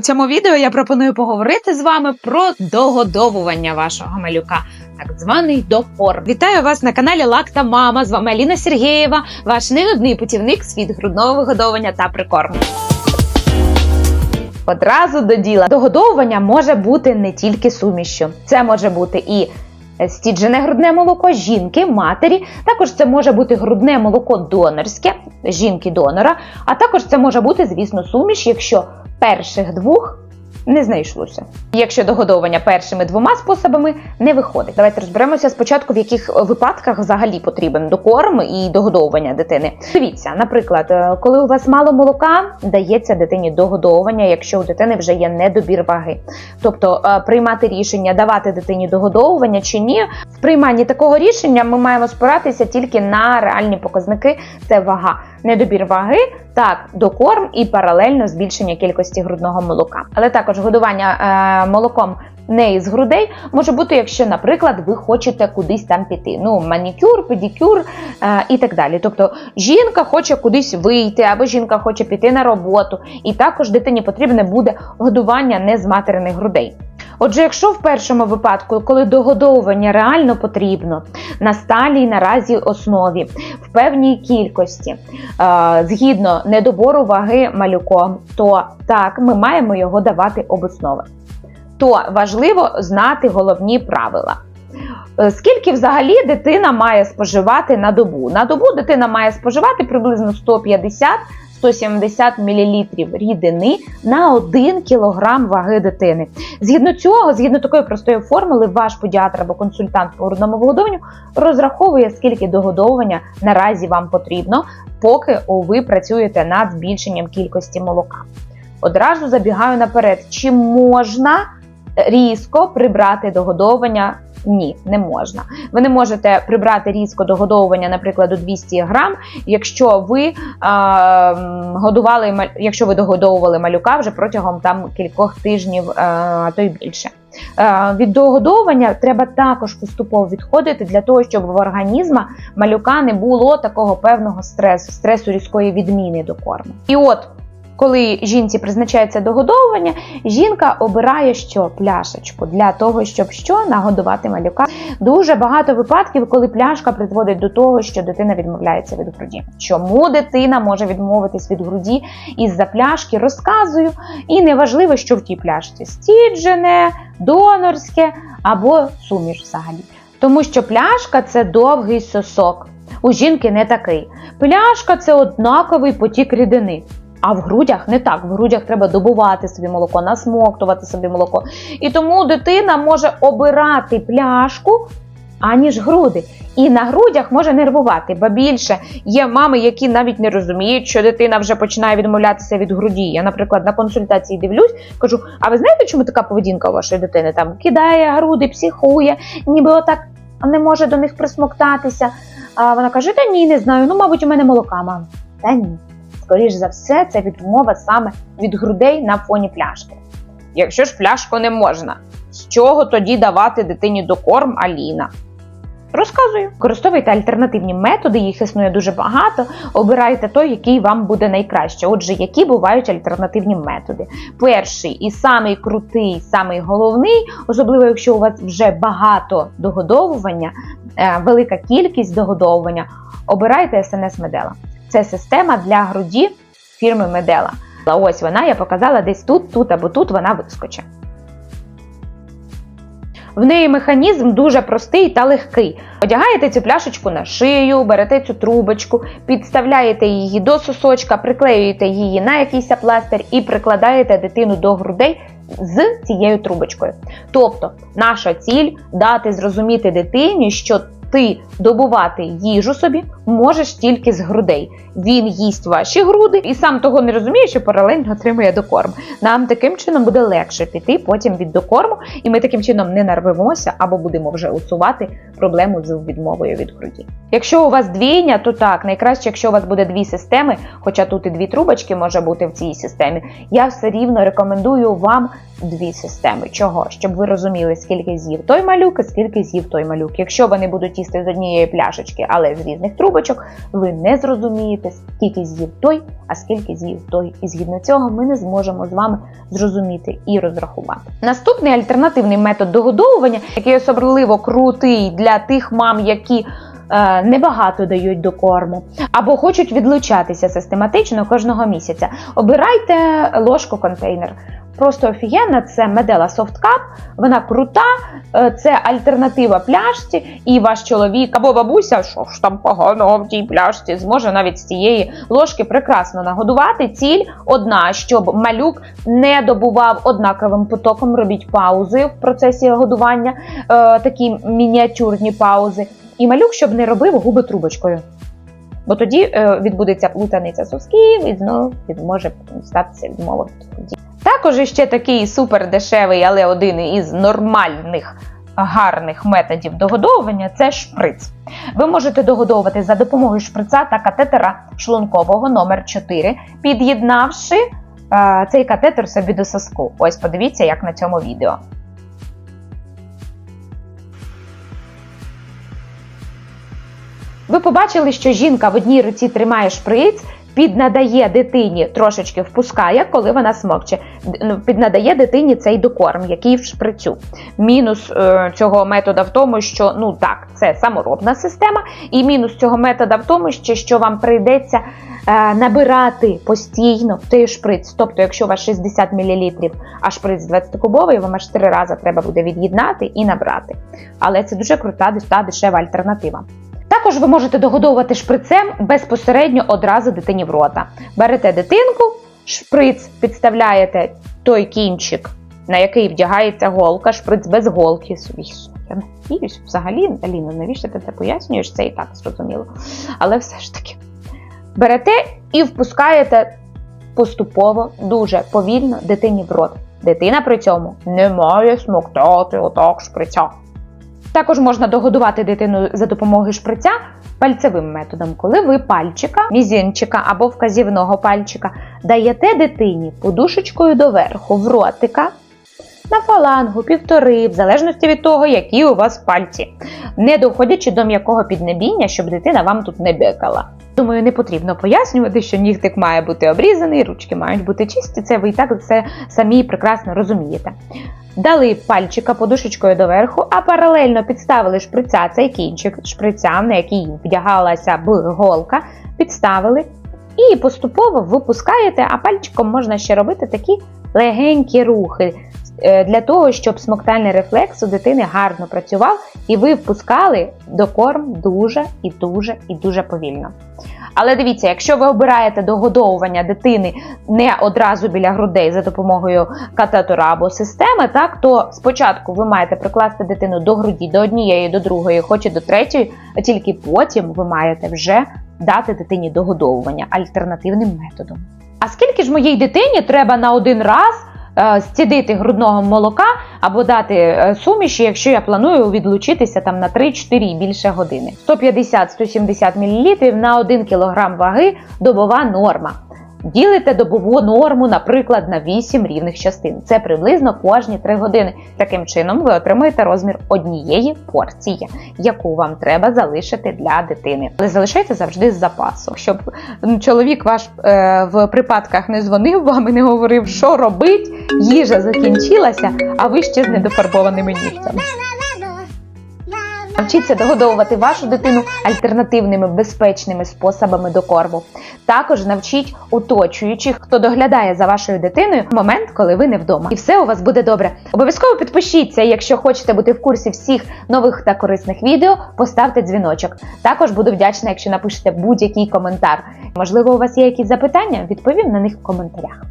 Цьому відео я пропоную поговорити з вами про догодовування вашого малюка, так званий допор. Вітаю вас на каналі Лакта Мама. З вами Аліна Сергєєва, ваш ненудний путівник світ грудного вигодовування та прикорму. Одразу до діла. Догодовування може бути не тільки сумішю, це може бути і стіджене грудне молоко жінки, матері. Також це може бути грудне молоко донорське жінки-донора, а також це може бути, звісно, суміш, якщо перших двох не знайшлося. Якщо догодовування першими двома способами не виходить. Давайте розберемося спочатку, в яких випадках взагалі потрібен докорм і догодовування дитини. Дивіться, наприклад, е, коли у вас мало молока, дається дитині догодовування, якщо у дитини вже є недобір ваги. Тобто е, приймати рішення, давати дитині догодовування чи ні. В прийманні такого рішення ми маємо спиратися тільки на реальні показники. Це вага, недобір ваги, так, докорм і паралельно збільшення кількості грудного молока. Але також годування е, молоком не із грудей може бути, якщо, наприклад, ви хочете кудись там піти. Ну, манікюр, педикюр е, і так далі. Тобто жінка хоче кудись вийти, або жінка хоче піти на роботу, і також дитині потрібне буде годування не з материних грудей. Отже, якщо в першому випадку, коли догодовування реально потрібно на сталій наразі основі в певній кількості, згідно недобору ваги малюком, то так ми маємо його давати обоснове. То важливо знати головні правила. Е, Скільки взагалі дитина має споживати на добу? На добу дитина має споживати приблизно 150-170 мл рідини на 1 кг ваги дитини. Згідно цього, згідно такої простої формули, ваш педіатр або консультант по грудному вигодовуванню розраховує, скільки догодовування наразі вам потрібно, поки ви працюєте над збільшенням кількості молока. Одразу забігаю наперед, чи можна різко прибрати догодовування? Ні, не можна. Ви не можете прибрати різко догодовування, наприклад, у 200 грам, якщо ви е, годували якщо ви догодовували малюка вже протягом там кількох тижнів, а то й більше. Від догодовування треба також поступово відходити для того, щоб в організма малюка не було такого певного стресу, стресу різкої відміни до корму. І от коли жінці призначається догодовування, жінка обирає що пляшечку для того, щоб що нагодувати малюка. Дуже багато випадків, коли пляшка призводить до того, що дитина відмовляється від груді. Чому дитина може відмовитись від груді із-за пляшки, розказую. І неважливо, що в тій пляшці стіджене, донорське або суміш взагалі. Тому що пляшка це довгий сосок. У жінки не такий. Пляшка це однаковий потік рідини. А в грудях не так. В грудях треба добувати собі молоко, насмоктувати собі молоко. І тому дитина може обирати пляшку, аніж груди. І на грудях може нервувати, бо більше є мами, які навіть не розуміють, що дитина вже починає відмовлятися від груді. Я, наприклад, на консультації дивлюсь, кажу: а ви знаєте, чому така поведінка у вашої дитини? Там кидає груди, психує, ніби отак не може до них присмоктатися. А вона каже: Та ні, не знаю. Ну, мабуть, у мене молока, мам. Та ні скоріш за все, це відмова саме від грудей на фоні пляшки. Якщо ж пляшку не можна, з чого тоді давати дитині докорм Аліна? Розказую. Використовуйте альтернативні методи, їх існує дуже багато. Обирайте той, який вам буде найкраще. Отже, які бувають альтернативні методи. Перший і самий крутий, самий головний, особливо якщо у вас вже багато догодовування, е, велика кількість догодовування, обирайте СНС Медела. Це система для груді фірми Медела. Ось вона, я показала десь тут, тут або тут вона вискочить. В неї механізм дуже простий та легкий. Одягаєте цю пляшечку на шию, берете цю трубочку, підставляєте її до сосочка, приклеюєте її на якийсь пластир і прикладаєте дитину до грудей з цією трубочкою. Тобто, наша ціль дати зрозуміти дитині, що ти добувати їжу собі можеш тільки з грудей. Він їсть ваші груди і сам того не розуміє, що паралельно отримує докорм. Нам таким чином буде легше піти потім від докорму, і ми таким чином не нарвемося або будемо вже усувати проблему з відмовою від груді. Якщо у вас двійня, то так, найкраще, якщо у вас буде дві системи, хоча тут і дві трубочки може бути в цій системі, я все рівно рекомендую вам дві системи. Чого? Щоб ви розуміли, скільки з'їв той малюк, і скільки з'їв той малюк. Якщо вони будуть їсти з однієї пляшечки, але з різних трубочок, ви не зрозумієте, скільки з'їв той, а скільки з'їв той. І згідно цього ми не зможемо з вами зрозуміти і розрахувати. Наступний альтернативний метод догодовування, який особливо крутий для тих мам, які е, небагато дають до корму, або хочуть відлучатися систематично кожного місяця. Обирайте ложку-контейнер. Просто офігенна, це медела Cup, вона крута, е, це альтернатива пляшці, і ваш чоловік або бабуся, що ж там поганого в тій пляшці, зможе навіть з цієї ложки прекрасно нагодувати. Ціль одна, щоб малюк не добував однаковим потоком. Робіть паузи в процесі годування, е, такі мініатюрні паузи. І малюк, щоб не робив губи трубочкою. Бо тоді е, відбудеться плутаниця сосків і знову від- може статися відмова. Також ще такий супер дешевий, але один із нормальних гарних методів догодовування це шприц. Ви можете догодовувати за допомогою шприца та катетера шлункового номер 4 під'єднавши е, цей катетер собі до соску. Ось подивіться, як на цьому відео. Ви побачили, що жінка в одній руці тримає шприц, піднадає дитині, трошечки впускає, коли вона смокче. Ну, Піднадає дитині цей докорм, який в шприцю. Мінус е, цього метода в тому, що ну так, це саморобна система, і мінус цього метода в тому, що, вам прийдеться е, набирати постійно той шприц. Тобто, якщо у вас 60 мл, а шприц 20-кубовий, вам аж 3 рази треба буде від'єднати і набрати. Але це дуже крута та дешева альтернатива. Також ви можете догодовувати шприцем безпосередньо одразу дитині в рота. Берете дитинку, шприц підставляєте той кінчик, на який вдягається голка, шприц без голки. Я надіюсь, взагалі, Аліна, навіщо ти це пояснюєш? Це і так зрозуміло. Але все ж таки. Берете і впускаєте поступово, дуже повільно дитині в рот. Дитина при цьому не має смоктати отак шприця. Також можна догодувати дитину за допомогою шприця пальцевим методом, коли ви пальчика, мізинчика або вказівного пальчика даєте дитині подушечкою доверху в ротика на фалангу, півтори, в залежності від того, які у вас пальці, не доходячи до м'якого піднебіння, щоб дитина вам тут не бекала. Думаю, не потрібно пояснювати, що нігтик має бути обрізаний, ручки мають бути чисті. Це ви і так все самі прекрасно розумієте. Дали пальчика подушечкою доверху, а паралельно підставили шприця, цей кінчик шприця, на який вдягалася б голка, підставили і поступово випускаєте, а пальчиком можна ще робити такі легенькі рухи е, для того, щоб смоктальний рефлекс у дитини гарно працював, і ви впускали до корм дуже і дуже і дуже повільно. Але дивіться, якщо ви обираєте догодовування дитини не одразу біля грудей за допомогою катетора або системи, так то спочатку ви маєте прикласти дитину до груді, до однієї, до другої, хоч і до третьої, а тільки потім ви маєте вже дати дитині догодовування альтернативним методом. А скільки ж моїй дитині треба на один раз е, зцідити грудного молока або дати е, суміші, якщо я планую відлучитися там на 3-4 і більше години? 150-170 мл на 1 кг ваги добова норма. Ділите добову норму, наприклад, на 8 рівних частин. Це приблизно кожні 3 години. Таким чином ви отримуєте розмір однієї порції, яку вам треба залишити для дитини. Але залишайте завжди з запасу, щоб чоловік ваш е, в припадках не дзвонив вам і не говорив, що робить, їжа закінчилася, а ви ще з недофарбованими нігтями. Навчіться догодовувати вашу дитину альтернативними безпечними способами до корму. Також навчіть оточуючих, хто доглядає за вашою дитиною в момент, коли ви не вдома. І все у вас буде добре. Обов'язково підпишіться, якщо хочете бути в курсі всіх нових та корисних відео, поставте дзвіночок. Також буду вдячна, якщо напишете будь-який коментар. Можливо, у вас є якісь запитання? Відповім на них в коментарях.